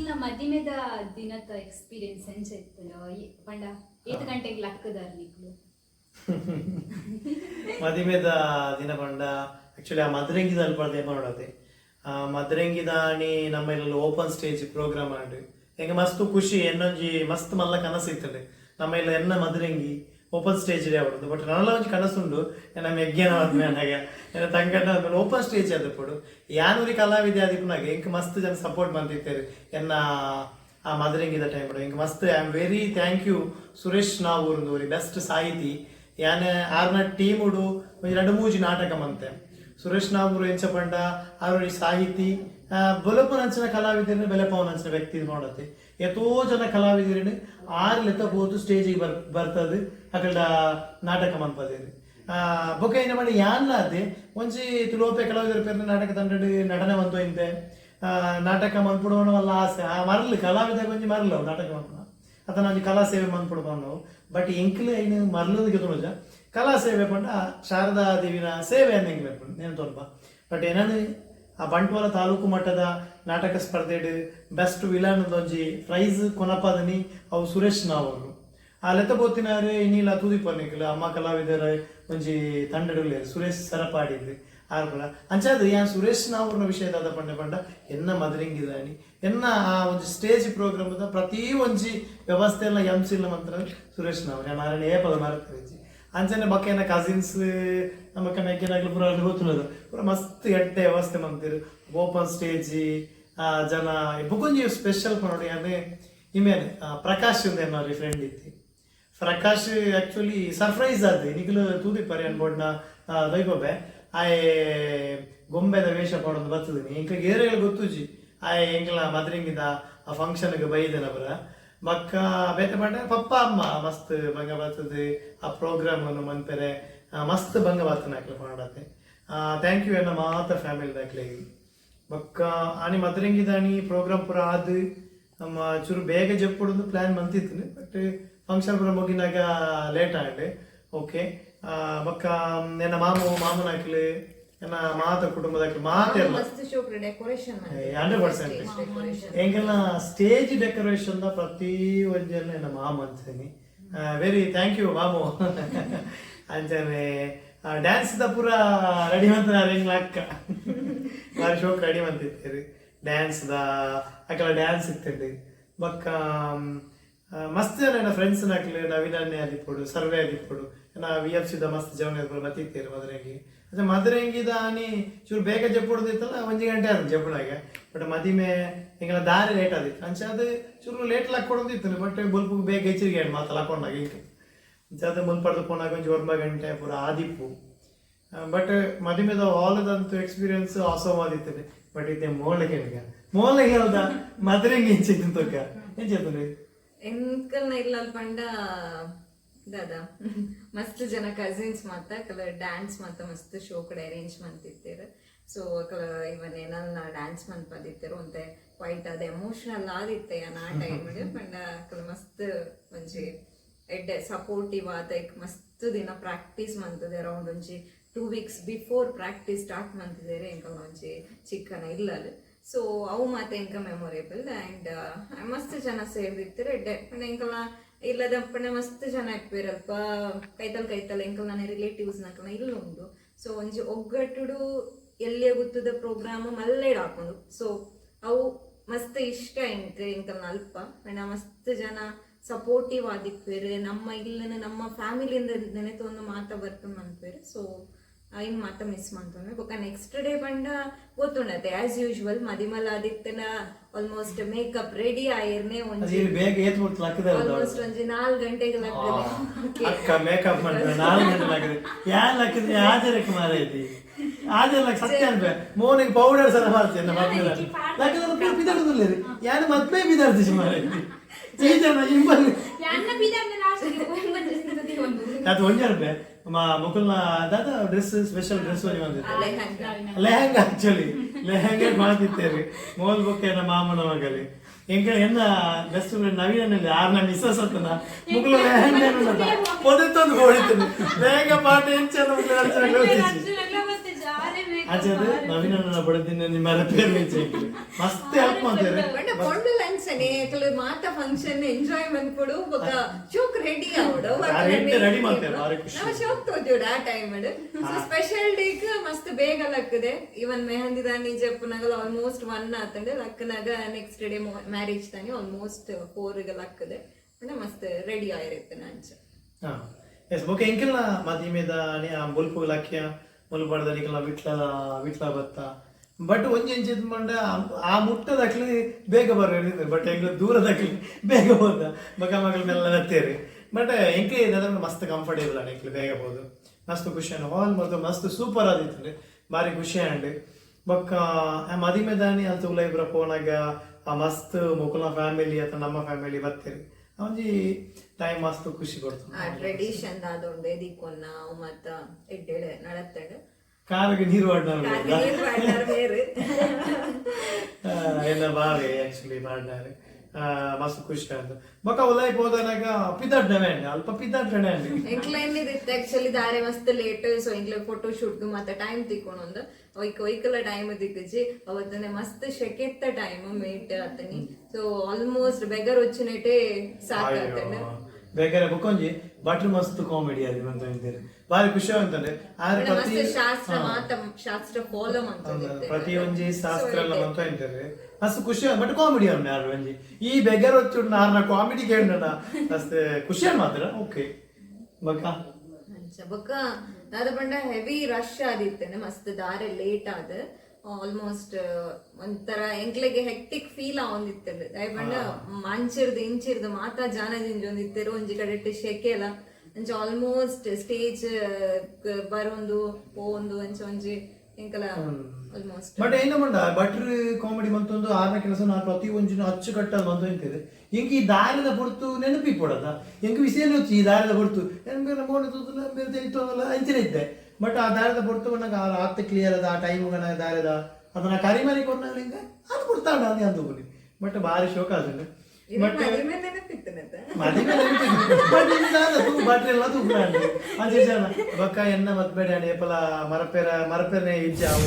ನಿಖಿಲ್ನ ಮದಿಮೆದ ದಿನದ ಎಕ್ಸ್ಪೀರಿಯನ್ಸ್ ಎಂಚ ಇತ್ತಲ್ಲ ಪಂಡ ಏತ್ ಗಂಟೆಗೆ ಲಕ್ಕದಾರ್ ನಿಖಿಲು ಮದಿಮೆದ ದಿನ ಪಂಡ ಆಕ್ಚುಲಿ ಆ ಮದ್ರಂಗಿದ ಅಲ್ಪಡೆ ಮಾಡೋದೆ. ಆ ನಮ್ಮ ಇಲ್ಲ ಓಪನ್ ಸ್ಟೇಜ್ ಪ್ರೋಗ್ರಾಮ್ ಆಡು ಹೆಂಗೆ ಮಸ್ತ್ ಖುಷಿ ಎನ್ನೊಂಜಿ ಮಸ್ತ್ ಮಲ್ಲ ಕನಸು ಇತ್ತಡೆ. ನಮ್ಮ ಇಲ್ಲ ಎನ್ನ ಮದ್ರಂಗಿ ಓಪನ್ ಸ್ಟೇಜ್ ಆವಡುದು ಬಟ್ ನಲ್ಲ ಒಂಜಿ ಕನಸುಂಡು ನಮ್ಮ ಯಜ್ಞನ ಆದ್ಮೇಲೆ ಏನ ತಂಗಣ್ಣ ಆದ್ಮೇಲೆ ಓಪನ್ ಸ್ಟೇಜ್ ಅದ ಪಡು. ಯಾನೂರಿ ಕಲಾವಿದೆ ಆದಿಪ್ಪನಾಗ ಎಂಕ್ ಮಸ್ತ್ ಜನ ಸಪೋರ್ಟ್ ಮಾಡ್ತಿರ್ತಾರೆ ಎನ್ನ ಆ ಮದರಿಂಗಿದ ಟೈಮ್ ಹಿಂಗೆ ಮಸ್ತ್ I am very thank you Suresh ನಾವೂರ್ದು best ಸಾಹಿತಿ. ಯಾನ ಆರ್ನ ಟೀಮುಡು, ಒಂಜಿ ಎರಡು ಮೂಜಿ ನಾಟಕ ಮಂತೆ. ಸುರೇಶ್ ನಾವೂರು ಎಂಚ ಪಂಡ ಅವ್ರ ಸಾಹಿತಿ ಬೊಲಪನಂಚಿನ ಕಲಾವಿದರನ್ನು ಬೆಲೆಪವನಂಚಿನ ವ್ಯಕ್ತಿ ನೋಡತ್ತೆ. ಎತ್ತೋ ಜನ ಕಲಾವಿದರನ್ನು ಆರು ಲೆತ್ತ ಹೋದು ಸ್ಟೇಜಿಗೆ ಬರ್, ಬರ್ತದೆ. ಅಕಲ್ಡ ನಾಟಕ ಮನ್ಪದೇರಿ ಬೊಕ ಏನ ಮಾಡಿ ಯಾನ್ಲಾದೆ ಒಂಜಿ ತುಲೋಪೆ ಕಲಾವಿದರ ಪೇರ್ನ ನಾಟಕ ತಂಡ ನಟನೆ ಬಂತು ಇಂತೆ. ನಾಟಕ ಮನ್ಪುಡೋಣ ವಲ್ಲ ಆಸೆ. ಆ, ಮರಲು, ಕಲಾವಿದ ಕೊಂಚ ಮರಲು ನಾಟಕ ಮನ್ಪುಡ ಅಥವಾ ಒಂಜಿ ಕಲಾ ಸೇವೆ ಮನ್ಪುಡು ನಾವು ಬಟ್ ಎಂಕ್ಲೆ ಏನು ಮರಲದಕ್ಕೆ ತೋಜ ಕಲಾ ಸೇವೆ ಪಂಡ ಶಾರದಾ ದೇವಿನ ಸೇವೆ ಅನ್ನಂಗೆ ಬೇಕು ನೇನು ತೋಲ್ಪ ಬಟ್ ಏನಾನು ಆ ಬಂಟ್ವಾಳ ತಾಲೂಕು ಮಟ್ಟದ ನಾಟಕ ಸ್ಪರ್ಧೆಡ್ ಬೆಸ್ಟ್ ವಿಲನ್ ಒಂಜಿ ಪ್ರೈಸ್ ಕೊನಪದನಿ ಅವು ಸುರೇಶ್ ನಾವರು ಆ ಲೆತ್ತ ಬೋತಿನಾರು ಇನ್ನಿಲ್ಲ ತೂದಿ ಪರ್ನಿಕ್ಲು, ಅಮ್ಮ ಕಲಾವಿದರ ಒಂಜಿ ತಂಡಡುಲೆ ಸುರೇಶ್ ಸರಪಾಡಿದ್ರು ಆರ್ಪಡ ಅಂಚಾದ್ರೆ ಯಾ ಸುರೇಶ್ ನಾವ್ರನ ವಿಷಯದ ಪಂಡ ಪಂಡ ಎನ್ನ ಮದರಿಂಗಿದಾನಿ ಎನ್ನ ಆ ಒಂದು ಸ್ಟೇಜ್ ಪ್ರೋಗ್ರಾಮ್ ಪ್ರತಿ ಒಂಜಿ ವ್ಯವಸ್ಥೆ ಎಲ್ಲ ಎಂಸಿಲ್ಲ ಮಂತ್ರ ಸುರೇಶ್ ನಾವ್ ನಾರಾಯಣ ಆರನೇ ಏ ಪದ ಮಾರ್ಕರಿಜಿ ಅಂಚನೆ ಬಕ್ಕೇನ ಕಸಿನ್ಸ್ ನಮ್ಮ ಕನೆಕ್ಕಿನಾಗ್ಲಿ ಪೂರ ಗೊತ್ತಿರೋದು ಪೂರ ಮಸ್ತ್ ಎಡ್ಡೆ ವ್ಯವಸ್ಥೆ ಮಂತಿರು ಓಪನ್ ಸ್ಟೇಜ್ ಜನ ಬುಗುಂಜಿ ಸ್ಪೆಷಲ್ ನೋಡಿ, ಅದೇ ಇಮೇಲೆ ಪ್ರಕಾಶ್ ಏನಾದ್ರು ಫ್ರೆಂಡ್ ಇತ್ತು. ಪ್ರಕಾಶ್ ಆಕ್ಚುಲಿ ಸರ್ಪ್ರೈಸ್ ಆದ ನಿಗಲು ತೂದಿ ಪರಿ ಅನ್ಬೋಡ್ನ ದೈಗೊಬ್ಬೆ ಆಯ್ ಗೊಂಬೆದ ವೇಷ ಪಡೋದು ಬರ್ತದೆ ಇಂಕ ಏರಿಯಲ್ ಗೊತ್ತುಜಿ. ಆಯ್ ಎಂಗ್ಲ ಮದ್ರಿಂಗಿದ, ಆ ಫಂಕ್ಷನ್ಗೆ ಬೈದನ ಬರ ಬಕ್ಕ ಬೇತೆ ಮಾಡ ಪಪ್ಪ ಅಮ್ಮ ಮಸ್ತ್ ಬಂಗ ಬರ್ತದೆ. ಆ ಪ್ರೋಗ್ರಾಮ್ ಅನ್ನು ಆ, ಮಸ್ತ್ ಬಂಗ ಬರ್ತನೆ ಆಕ್ಲ ಮಾಡತ್ತೆ ಥ್ಯಾಂಕ್ ಯು ಎನ್ನ ಮಾತ ಫ್ಯಾಮಿಲಿ ದಾಕ್ಲೆ ಬಕ್ಕ ಆನಿ ಮದ್ರಂಗಿದಾನಿ ಪ್ರೋಗ್ರಾಮ್ ಪೂರ ಆದ್. ನಮ್ಮ ಚೂರು ಬೇಗ ಜಪ್ಪುಡೊಂದು ಪ್ಲಾನ್ ಬಂತಿತ್ತು ಬಟ್ ಫಂಕ್ಷನ್ ಪೂರ ಮುಗಿನಾಗ ಲೇಟ್ ಆಗಿದೆ. ಓಕೆ ಬಕ್ಕ ನನ್ನ ಮಾಮು ಮಾಮನ ನನ್ನ ಮಾತ ಕುಟುಂಬದ ಹಾಕ್ಲಿ ಮಾತೆಲ್ಲ ಹಂಡ್ರೆಡ್ ಪರ್ಸೆಂಟ್ ಹೆಂಗೆಲ್ಲ ಸ್ಟೇಜ್ ಡೆಕೋರೇಷನ್ ಪ್ರತಿ ಒಂಜಲ್ಲ ನಮ್ಮ ಮಾಮ ಅಂತೀನಿ. Very thank you ಮಾಮು. ಅಂಚನೆ ಡ್ಯಾನ್ಸ್ ದ ಪೂರ ರೆಡಿ ಮಂತ್ರ ಹೆಂಗ್ಲ ಅಕ್ಕ ಬಾರಿ ಶೋಕ್ ರೆಡಿ ಡ್ಯಾನ್ಸ್ ದ ಅಕ್ಕಲ ಡ್ಯಾನ್ಸ್ ಇರ್ತಿರ್ಲಿ ಬಕ್ಕ ಮಸ್ತ್ ಜನ ನನ್ನ ಫ್ರೆಂಡ್ಸ್ ನಾಕ್ಲಿ ನವೀನನ್ನೇ ಆದಿಪ್ಪಡು ಸರ್ವೆ ಆದಿಪ್ಪಡು ನಾ ವಿ ಎಫ್ ದ ಮಸ್ತ್ ಜವನ ಬತ್ತಿರ್ತೀರಿ ಮದುರೆಗೆ ಅದೇ ಮದುರೆಂಗಿದ ಆನಿ ಚೂರು ಬೇಗ ಜಪ್ಪುಡ್ದಿತ್ತಲ್ಲ ಒಂಜಿ ಗಂಟೆ ಆದ ಜಪ್ಪುಡಾಗ ಬಟ್ ಮದಿಮೆ, ಹಿಂಗೆಲ್ಲ ದಾರಿ ಲೇಟ್ ಆದಿತ್ತು. ಅಂಚೆ ಅದು ಚೂರು ಲೇಟ್ ಲಕ್ಕೊಡೋದಿತ್ತು ಬಟ್ ಬಲ್ಪು ಬೇಗ ಹೆಚ್ಚಿಗೆ ಮಾತು ಲಕ್ಕೊಂಡಾಗ ಈಗ ಅಂಚೆ ಅದು ಮುನ್ಪಡ್ದು ಪೋನಾಗ ಒಂಜಿ ಒಂಬ ಗಂಟೆ, ಪೂರ ಆದಿಪ್ಪು. ಬಟ್ ಮದಿಮೆದ ಹಾಲದಂತೂ ಎಕ್ಸ್ಪೀರಿಯನ್ಸ್ ಆಸವಾದಿತ್ತದೆ ಬಟ್ ಇದೆ ಇತ್ತೆ ಮೋಳಗೆ ಮೋಳಗೆ ಹೇಳ್ದ ಮದುರೆಂಗೆ ಹೆಂಚಿತ್ತು ತೋಕ? ಹೆಂಚಿತ್ತು ಎಂಕಲ್ನ ಇಲ್ಲ ಪಂಡ ದಾದ. ಮಸ್ತ್ ಜನ ಕಸಿನ್ಸ್ ಮಾತ ಕಲ ಡ್ಯಾನ್ಸ್ ಮಾತ ಮಸ್ತ್ ಶೋ ಕಡೆ ಅರೇಂಜ್ ಮಾಡ್ತಿರ್ತೀರ. ಸೊ ಕಲ ಇವನ್ ಏನನ್ನ ಡ್ಯಾನ್ಸ್ ಮನ್ಪದಿತ್ತರು ಒಂತೆ ಕ್ವೈಟ್ ಅದ ಎಮೋಷನಲ್ ಆದಿತ್ತೆ ಆ ಟೈಮ್ ಪಂಡ ಕಲ ಮಸ್ತ್ ಒಂಜಿ ಎಡ್ಡೆ ಸಪೋರ್ಟಿವ್ ಆದ ಮಸ್ತ್ ದಿನ ಪ್ರಾಕ್ಟೀಸ್ ಮಂತದೆ. ಅರೌಂಡ್ ಒಂಜಿ two weeks before practice start ಮಂತಿದ್ದಾರೆ ಇಂಕ ಒಂಜಿ ಚಿಕ್ಕನ ಇಲ್ಲ ಸೊ ಅವು ಮಾತ ಎಂಕ ಮೆಮೊರೇಬಲ್ ಆ್ಯಂಡ್ ಮಸ್ತ್ ಜನ ಸೇರ್ದಿರ್ತೀರ ಎಡ್ಡೆ. ಪಂಡ ಇಲ್ಲದ ಪಂಡ ಮಸ್ತ್ ಜನ ಇಪ್ಪೇರ್ ಅಲ್ಪ ಕೈತಲ್ ಕೈತಲ್, ಎಂಕಲ್ ನನ್ನ ರಿಲೇಟಿವ್ಸ್ ನಕಲ್ನ ಇಲ್ಲ ಉಂಡು ಸೊ ಒಂಜಿ ಒಗ್ಗಟ್ಟುಡು ಎಲ್ಲಿ ಗೊತ್ತದ ಪ್ರೋಗ್ರಾಮ್ ಮಲ್ಲೆಡ್ ಹಾಕೊಂಡು. ಸೊ ಅವು ಮಸ್ತ್ ಇಷ್ಟ ಎಂಕ್ ಎಂಕಲ್ನ ಅಲ್ಪ. ಪಂಡ ಮಸ್ತ್ ಜನ ಸಪೋರ್ಟಿವ್ ಆದಿಪ್ಪೇರು ನಮ್ಮ ಇಲ್ಲನ ನಮ್ಮ ಫ್ಯಾಮಿಲಿಯಿಂದ ನೆನೆತೊಂದು ಮಾತ ಬರ್ತು ಅನ್ಪೇರು ಸೊ ಐನ್ ಮಾತ ಮಿಸ್ ಮಾಡ್ತೊಂಡೆ ಬೊಕ ನೆಕ್ಸ್ಟ್ ಡೇ ಬಂಡ ಗೊತ್ತುಂಡತೆ ಆಸ್ ಯೂಶುವಲ್ ಮದಿಮಲ ಆದಿತ್ತನ ಆಲ್ಮೋಸ್ಟ್ ಮೇಕಪ್ ರೆಡಿ ಆಯಿರ್ನೆ ಒಂಜಿ ಇಲ್ಲಿ ಬೇಗ ಏತ್ ಬಿಡ್ತು ಲಕ್ಕದ ಆಲ್ಮೋಸ್ಟ್ ಒಂಜಿ ನಾಲ್ ಗಂಟೆಗೆ ಅಕ್ಕ ಮೇಕಪ್ ಮಾಡಿದ್ರೆ ನಾಲ್ಕು ಗಂಟೆ ಲಕ್ಕದ. ಯಾ ಮಾರೈತಿ? ಲಕ್ಕ ಸತ್ಯ ಅನ್ಬೆ ಮೋನಿಗೆ ಪೌಡರ್ ಸಲ ಮಾಡ್ತೇನೆ ಮಕ್ಕಳ ಲಕ್ಕದ ಬಿದಾಡುದಿಲ್ಲ ರೀ ಯಾರು ಮದ್ಮೆ ಬಿದಾಡ್ತೀಸಿ ಮಾರೈತಿ. ಈ ಜನ ಇಂಬಲ್ಲಿ ಯಾನ್ನ ಬೀದರ್ನ ಲಾಸ್ಟ್ಗೆ ಒಂದು ಅದು ಒಂಜೆ ರೂಪಾಯಿ ಮುಕುಲ್ನ ದಾದ ಡ್ರೆಸ್ ಸ್ಪೆಷಲ್ ಡ್ರೆಸ್ ಒಂಜಿ ಬಂದಿತ್ತು ಲೆಹಂಗಾ. ಆಕ್ಚುಲಿ ಲೆಹಂಗ ಮಾಡ್ತಿತ್ತೇರಿ ಮೋಲ್ ಬೊಕ್ಕೆ ನಮ್ಮ ಮಾಮನ ಮಗಲಿ ಎಂಕ ಎನ್ನ ಬೆಸ್ಟ್ ಫ್ರೆಂಡ್ ನವೀನಲ್ಲಿ ಆರ್ನ ಮಿಸ್ಸಸ್ ಅತ್ತನ ಮುಗ್ಲು ಲೆಹಂಗ ಅರ್ಚನೆ ಅರ್ಜುನಗ್ಲ ಮತ್ತೆ ಜಾರೆ ಆಚೆದು ನವೀನ ಬಡದಿನ ನಿಮ್ಮ ಪೇರ್ ಮೇಚೆ ಮಸ್ತ್ ಹೆಲ್ಪ್ ಮಾಡ್ತಾರೆ? ಬಟ್ ಪೊಂಡು ಲಂಚನೆ ಕೆಲವು ಮಾತ ಫಂಕ್ಷನ್ ಎಂಜಾಯ್ ಕೊಡು ಬೊಕ ಶೋಕ್ ರೆಡಿ ಆವಡು ರೆಡಿ ready- ready ಮಾಡ್ತಾರೆ. ನಾವು ಶೋಕ್ ತೋಜೋಡು ಆ ಟೈಮ್ ಸೊ ಸ್ಪೆಷಲ್ ಡೇಕ್ ಮಸ್ತ್ ಬೇಗ ಲಕ್ಕದೆ. ಇವನ್ ಮೆಹಂದಿ ದಾನಿ ಜಪ್ಪನಾಗ ಆಲ್ಮೋಸ್ಟ್ ಒನ್ ಆತಂಡೆ. ಲಕ್ಕನಾಗ ನೆಕ್ಸ್ಟ್ ಡೇ ಮ್ಯಾರೇಜ್ ತಾನಿ ಆಲ್ಮೋಸ್ಟ್ ಫೋರ್ ಲಕ್ಕದೆ. ಅಂದ್ರೆ ಮಸ್ತ್ ರೆಡಿ ಆಗಿರುತ್ತೆ ನಂಚ ಹಾ. ಎಸ್ ಬೊಕ ಎಂಕೆಲ್ಲ ಮದಿಮೆದ ಆ ನಿಕಲ್ನ ವಿಟ್ಲ ವಿಟ್ಲ ಬತ್ತ. ಬಟ್ ಒಂಜಿ ಇದು ಮಂಡ ಆ ಮುಟ್ಟದಕ್ಲಿ ಬೇಗ ಬರೋದು ಬಟ್ ಎಂಗ್ಲ ದೂರದಕ್ಲಿ ಬೇಗ ಹೋದ. ಮಗ, ಮಗಳ ಮೇಲೆ ನತ್ತೇರಿ ಬಟ್ ಹೆಂಗೆ ಇದಾದ್ರೆ ಮಸ್ತ್ ಕಂಫರ್ಟೇಬಲ್ ಅಣ್ಣ ಎಂಕ್ಲು ಬೇಗ ಹೋದು. ಮಸ್ತ್ ಖುಷಿ ಅಣ್ಣ. ಹಾಲ್ ಮತ್ತು ಮಸ್ತ್ ಸೂಪರ್ ಆದಿತ್ತು. ಭಾರಿ ಖುಷಿ ಅಂಡ್ ಬೊಕ್ಕ, ಆ ಮದಿಮೆದಾನಿ ಅಂತ ಉಲ್ಲ ಇಬ್ಬರ ಪೋನಾಗ ಆ ಮಸ್ತ್ ಮುಕುಲ ಫ್ಯಾಮಿಲಿ ಅಥವಾ ನಮ್ಮ ಫ್ಯಾಮಿಲಿ ಬರ್ತೀರಿ. ಒಂಜಿ ಟೈಮ್ ಮಸ್ತ್ ಖುಷಿ ಆ ಟ್ರೆಡಿಷನ್ ಟ್ರೆಡಿಷನ್ ದಾದೊಂದು ಎದಿಕ್ಕೊಂದ ಮತ್ತ ಎಡ್ಡೆಡೆ ನಡತ್ತಡೆ ಕಾರಿಗೆ ನೀರು ಆಡ್ನಾರು ಕಾಂದಿಲ್ ಎಲ್ಲ ಬಾವೆ ಆಕ್ಚುಲಿ ಪಾಡ್ನಾರು ಮಸ್ತ್ ಖುಷಿ ಆಯ್ತು. ಬೊಕ ಉಲಾಯಿ ಪೋದನಾಗ ಪಿದಡ್ಡವೆ ಅಂಡಿ ಅಲ್ಪ ಪಿದಡ್ಡನೆ ಅಂಡಿ ಎಂಕ್ಲ ಏನಿದಿತ್ತು ಆಕ್ಚುಲಿ ದಾರೆ ಮಸ್ತ್ ಲೇಟ್ ಸೊ ಎಂಕ್ಲ ಫೋಟೋ ಶೂಟ್ ಮತ್ತ ಟೈಮ್ ತಿಕ್ಕೊಂಡು ತಿಕ್ಕೊಂಡೊಂದು ಒಯ್ಕ ಒಯ್ಕಲ ಟೈಮ್ ದಿಕ್ಕಜಿ ಅವತ್ತನೆ ಮಸ್ತ್ ಶೆಕೆತ್ತ ಟೈಮ್ ಮೇಟ್ ಆತನಿ. ಸೊ ಆಲ್ಮೋಸ್ಟ್ ಬೆಗರ್ ಒಚ್ಚಿನಟೆ ಸಾಕಾಗ್ತದೆ ಬೇಕಾದ್ರೆ ಬುಕ್ಕೊಂಜಿ ಬಟ್ಲು ಮಸ್ತ್ ಕಾಮಿಡಿ ಅದು ಅಂತ ಇದ್ದೇನೆ ಭಾರಿ ಖುಷಿ ಅಂತಂದ್ರೆ ಆದ್ರೆ ಪ್ರತಿ ಶಾಸ್ತ್ರ ಮಾತ ಶಾಸ್ತ್ರ ಫಾಲೋ ಮಾಡ್ತಾರೆ ಪ್ರತಿ ಒಂಜಿ ಶಾಸ್ತ್ರ ಎಲ್ಲ ಅಂತ ಹೇಳ್ತಾರೆ. ಮಸ್ತ್ ಖುಷಿ ಬಟ್ ಕಾಮಿಡಿ ಅವ್ನ ಯಾರು ಒಂಜಿ ಈ ಬೆಗರ್ ಹೊಚ್ಚು ನಾರ್ನ ಕಾಮಿಡಿ ಕೇಳಣ್ಣ ಮಸ್ತ್ ಖುಷಿ ಮಾತ್ರ ಓಕೆ ಬಕ್ಕ? ಬಕ್ಕ. ನಾದ ಪಂಡ ಹೆವಿ ರಶ್ ಆದಿತ್ತೆ ಮಸ್ತ್ ದಾರೆ ಲೇಟ್ ಆದ. ಆಲ್ಮೋಸ್ಟ್ uh, ಒಂಥರ ಎಂಕ್ಲೆಗೆ ಹೆಕ್ಟಿಕ್ ಫೀಲ್ ಆವೊಂದಿತ್ತಲ್ಲ ದಾಯಬಂಡ ಮಂಚಿರ್ದು ಇಂಚಿರ್ದು ಮಾತಾ ಜಾನದಿಂದ ಒಂದಿತ್ತರು ಒಂಜಿ ಕಡೆ ಶೆಕೆಲ. ಅಂಚ ಆಲ್ಮೋಸ್ಟ್ ಸ್ಟೇಜ್ ಬರೊಂದು ಪೋವೊಂದು ಅಂಚ ಒಂಜಿ ಎಂಕಲ ಆಲ್ಮೋಸ್ಟ್ ಬಟ್ ಏನ ಮಂಡ ಬಟ್ರ್ ಕಾಮಿಡಿ ಮಂತೊಂದು ಆರನ ಕೆಲಸ ನಾ ಪ್ರತಿ ಒಂಜಿನ ಅಚ್ಚುಕಟ್ಟಾಗಿ ಮಂತು ಇಂತಿದೆ ಎಂಕ್ ಈ ದಾರಿದ ಪೊರ್ತು ನೆನಪಿ ಕೊಡದ ಎಂಕ್ ವಿಷಯ ಈ ದಾರದ ಪೊರ್ತು ಬೇರೆ ಮೋಡ ಬೇರೆ ತೆಗಿತೋಲ್ಲ ಅಂತಿನ ಇದ್ದೆ. ಬಟ್ ಆ ದಾರದ ಹೊರತು ನನಗೆ ಆ ರಾತ್ರಿ ಕ್ಲಿಯರ್ ಅದ ಆ ಟೈಮ್ ನನಗೆ ದಾರದ. ಅದನ್ನ ಕರಿಮರಿ ಮನೆ ಹಿಂಗ? ಅದು ಕೊಡ್ತಾಡ ಅಂತ ಅಂದ್ಕೊಂಡು. ಬಟ್ ಭಾರಿ ಶೋಕ ಅದನ್ನು ಬಟ್ ಮದುವೆ ನೆನಪಿತ್ತನದ ಮದುವೆ ಬಟ್ ಇಂದಾದ ತೂ ಬಟ್ರೆ ಎಲ್ಲ ತೂಪುನ ಅಂడి ಅಂಚೆ ಜನ ಬಕ್ಕ ಎನ್ನ ಮತ್ಬೇಡ ಮರಪೇರ ಮರಪೇರನೆ ಇಜ್ಜ ಆವು